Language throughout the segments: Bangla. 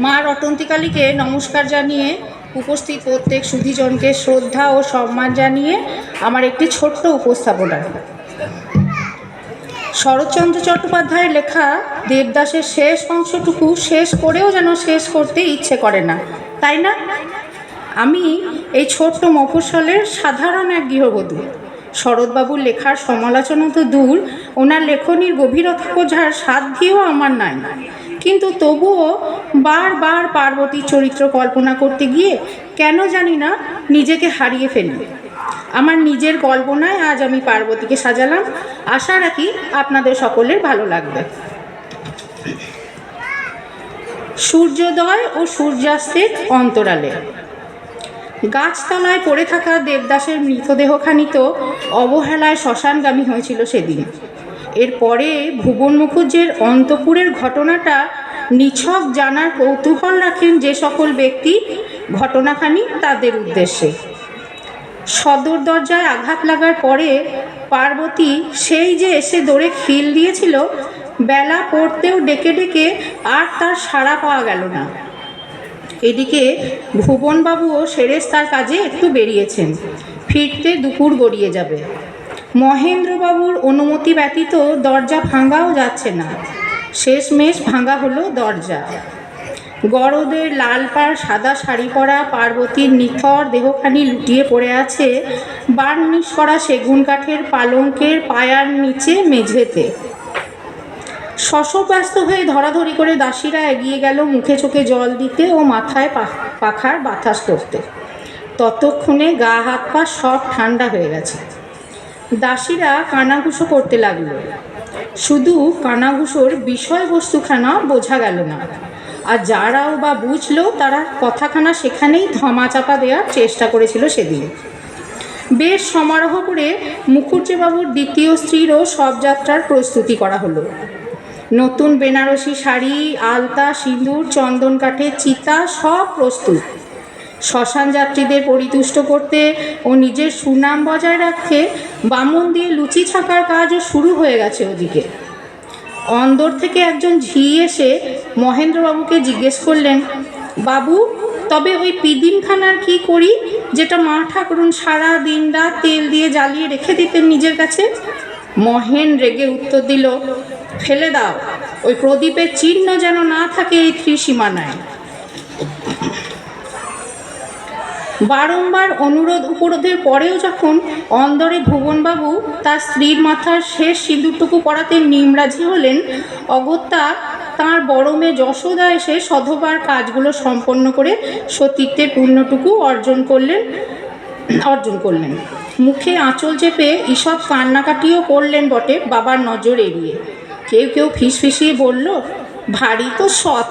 মা রটন্তিকালীকে নমস্কার জানিয়ে উপস্থিত প্রত্যেক সুধীজনকে শ্রদ্ধা ও সম্মান জানিয়ে আমার একটি ছোট্ট উপস্থাপনা। শরৎচন্দ্র চট্টোপাধ্যায়ের লেখা দেবদাসের শেষ অংশটুকু শেষ করেও যেন শেষ করতে ইচ্ছে করে না, তাই না? আমি এই ছোট্ট মফস্বলের সাধারণ এক গৃহবধূ। শরৎবাবুর লেখার সমালোচনা তো দূর, ওনার লেখনীর গভীরতা বোঝার সাধ্যও আমার নাই। কিন্তু তবুও বারবার পার্বতীর চরিত্র কল্পনা করতে গিয়ে কেন জানি না নিজেকে হারিয়ে ফেলি। আমার নিজের কল্পনায় আজ আমি পার্বতীকে সাজালাম। আশা রাখি আপনাদের সকলের ভালো লাগবে। সূর্যোদয় ও সূর্যাস্তের অন্তরালে। গাছতলায় পড়ে থাকা দেবদাসের মৃতদেহখানি তো অবহেলায় শ্মশানগামী হয়েছিল সেদিন। এরপরে ভুবন মুখুজ্জের অন্তপুরের ঘটনাটা নিছক জানার কৌতূহল রাখেন যে সকল ব্যক্তি ঘটনাখানি তাদের উদ্দেশ্যে। সদর দরজায় আঘাত লাগার পরে পার্বতী সেই যে এসে দৌড়ে খিল দিয়েছিল, বেলা পড়তেও ডেকে ডেকে আর তার সাড়া পাওয়া গেল না। এদিকে ভুবনবাবুও সেরেস্তার কাজে একটু বেরিয়েছেন। ফিরতে দুপুর গড়িয়ে যাবে। মহেন্দ্রবাবুর অনুমতি ব্যতীত দরজা ভাঙাও যাচ্ছে না। শেষমেশ ভাঙা হলো দরজা। গরদের লাল পাড়, সাদা শাড়ি পরা, পার্বতীর নিথর দেহখানি লুটিয়ে পড়ে আছে বার্নিশ করা সেগুন কাঠের পালঙ্কের পায়ার নিচে মেঝেতে। শশব্যস্ত হয়ে ধরাধরি করে দাসীরা এগিয়ে গেল মুখে চোখে জল দিতে ও মাথায় পাখার বাতাস করতে। ততক্ষণে গা হাত পা সব ঠান্ডা হয়ে গেছে। দাসীরা কানাঘুষো করতে লাগল। শুধু কানাঘুষোর বিষয়বস্তুখানা বোঝা গেল না। আর যারাও বা বুঝলো, তারা কথাখানা সেখানেই ধামাচাপা দেওয়ার চেষ্টা করেছিল সেদিন। বেশ সমারোহ করে মুখুজ্জেবাবুর দ্বিতীয় স্ত্রীরও সব যাত্রার প্রস্তুতি করা হলো। নতুন বেনারসি শাড়ি, আলতা, সিঁদুর, চন্দন কাঠের চিতা সব প্রস্তুত। শ্মশান যাত্রীদের পরিতুষ্ট করতে ও নিজের সুনাম বজায় রাখতে বামন দিয়ে লুচি ছাকার কাজও শুরু হয়ে গেছে ওদিকে। অন্দর থেকে একজন ঝি এসে মহেন্দ্রবাবুকে জিজ্ঞেস করলেন, বাবু, তবে ওই পিদিমখানার কি করি যেটা মা ঠাকুরুন সারা দিন রাত তেল দিয়ে জ্বালিয়ে রেখে দিতেন নিজের কাছে? মহেন রেগে উত্তর দিল, ফেলে দাও, ওই প্রদীপের চিহ্ন যেন না থাকে এই ত্রিসীমানায়। বারংবার অনুরোধ উপরোধের পরেও যখন অন্দরে ভুবনবাবু তার স্ত্রীর মাথার শেষ সিঁদুরটুকু পরাতে নিমরাজি হলেন, অগত্যা তাঁর বড় মেয়ে যশোদা এসে সধবার কাজগুলো সম্পন্ন করে সতীত্বের পুণ্যটুকু অর্জন করলেন অর্জন করলেন। মুখে আঁচল চেপে ঈষৎ কান্নাকাটিও করলেন বটে বাবার নজর এড়িয়ে। কেউ কেউ ফিসফিসিয়ে বলল, ভারী তো সৎ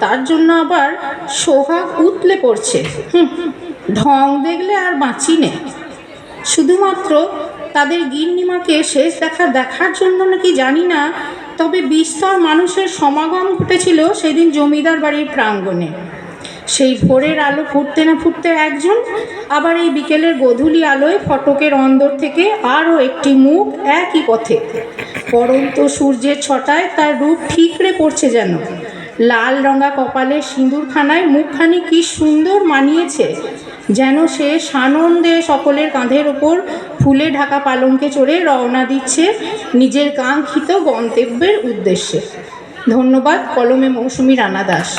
তার জন্য আবার সোহাগ উতলে পড়ছে। হুম। ঢং দেখলে আর বাঁচি নে। শুধুমাত্র তাদের গিন্নিমাকে শেষ দেখা দেখার জন্য নাকি জানি না, তবে বিস্তর মানুষের সমাগম ঘটেছিল সেদিন জমিদার বাড়ির প্রাঙ্গণে। সেই ভোরের আলো ফুটতে না ফুটতে একজন, আবার এই বিকেলের গধূলি আলোয় ফটকের অন্দর থেকে আরও একটি মুখ একই পথে। পরন্ত সূর্যের ছটায় তার রূপ ঠিকরে পড়ছে যেন। লাল রঙা কপালে সিঁদুরখানায় মুখখানি কি সুন্দর মানিয়েছে। যেন সে সানন্দে সকলের কাঁধের ওপর ফুলে ঢাকা পালঙ্কে চড়ে রওনা দিচ্ছে নিজের কাঙ্ক্ষিত গন্তব্যের উদ্দেশ্যে। ধন্যবাদ, কলমে মৌসুমি রানা দাস।